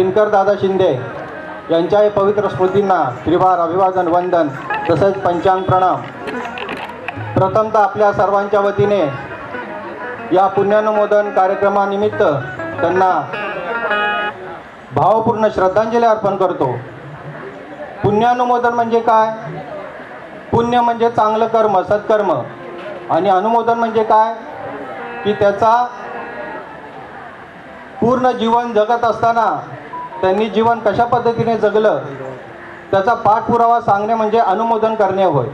दिनकर दादा शिंदे यांच्या पवित्र स्मृतींना त्रिवार अभिवादन वंदन तसेच पंचांग प्रणाम. प्रथमतः आपल्या सर्वांच्या वतीने या पुण्यानुमोदन कार्यक्रमानिमित्त त्यांना भावपूर्ण श्रद्धांजली अर्पण करतो. पुण्यानुमोदन म्हणजे काय? पुण्य म्हणजे चांगलं कर्म सत्कर्म. आणि अनुमोदन म्हणजे काय? की त्याचा पूर्ण जीवन जगत असताना त्यांनी जीवन कशा पद्धतीने जगलं त्याचा पाठपुरावा सांगणे म्हणजे अनुमोदन करणे होय.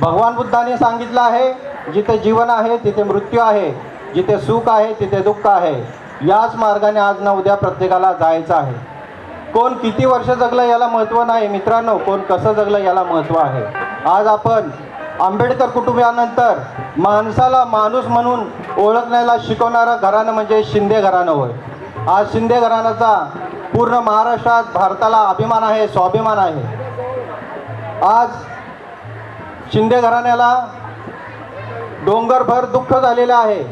भगवान बुद्धाने सांगितलं आहे जिथे जीवन आहे तिथे मृत्यू आहे जिथे सुख आहे तिथे दुःख आहे. याच मार्गाने आज ना उद्या प्रत्येकाला जायचं आहे. कोण किती वर्ष जगलं याला महत्त्व नाही. मित्रांनो कोण कसं जगलं याला महत्त्व आहे. आज आपण आंबेडकर कुटुंबियानंतर माणसाला माणूस म्हणून ओळखण्याला शिकवणारं घराणं म्हणजे शिंदे घराणं होय. आज शिंदे घराण्याचा पूर्ण महाराष्ट्रात भारताला अभिमान आहे स्वाभिमान आहे. आज शिंदे घराण्याला डोंगरभर दुःख झालेलं आहे.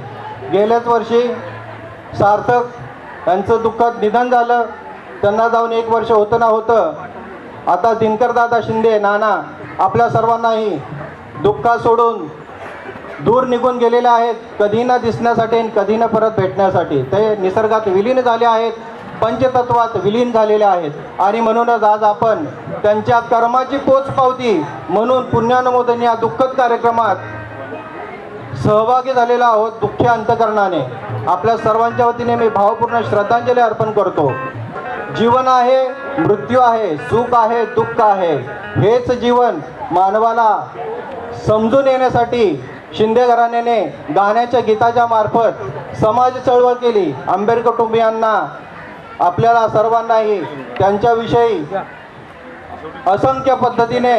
गेल्याच वर्षी सार्थक यांचं दुःखद निधन झालं. त्यांना जाऊन एक वर्ष होतं ना होतं. आता दिनकरदादा शिंदे नाना आपल्या सर्वांनाही दुःखात सोडून दूर निघून गेलेले आहेत. कधी न दिसण्यासाठी आणि कधी न परत भेटण्यासाठी. ते निसर्गात विलीन झाले आहेत. पंचतत्वात विलीन झालेले आहेत. आणि म्हणूनच आज आपण त्यांच्या कर्माची पोचपावती म्हणून पुण्यानुमोदन या दुःखद कार्यक्रमात सहभागी झालेलो आहोत दुःखी अंतकरणाने. आपल्या सर्वांच्या वतीने मी भावपूर्ण श्रद्धांजली अर्पण करतो. जीवन आहे मृत्यू आहे सुख आहे दुःख आहे. हेच जीवन मानवाला समजून येण्यासाठी शिंदे घराण्याने गाण्याच्या गीताच्या मार्फत समाज चळवळ केली. आंबेडकर कुटुंबियांना आपल्याला सर्वांनाही त्यांच्याविषयी असंख्य पद्धतीने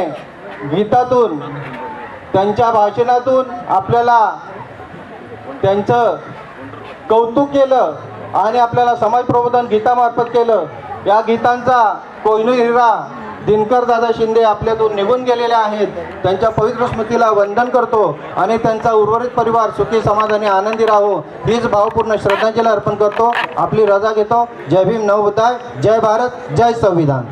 गीतातून त्यांच्या भाषणातून आपल्याला त्यांचं कौतुक केलं आणि आपल्याला समाज प्रबोधन गीतामार्फत केलं. या गीतांचा कोयनू हिरा दिनकर दादा शिंदे आपल्यातून निघून गेलेले आहेत. त्यांच्या पवित्र स्मृतीला वंदन करतो आणि त्यांचा उर्वरित परिवार सुखी समाधानी आनंदी राहो. हीच भावपूर्ण श्रद्धांजली अर्पण करतो. आपली रजा घेतो. जय भीम नवबुद्धाय जय भारत. जय संविधान.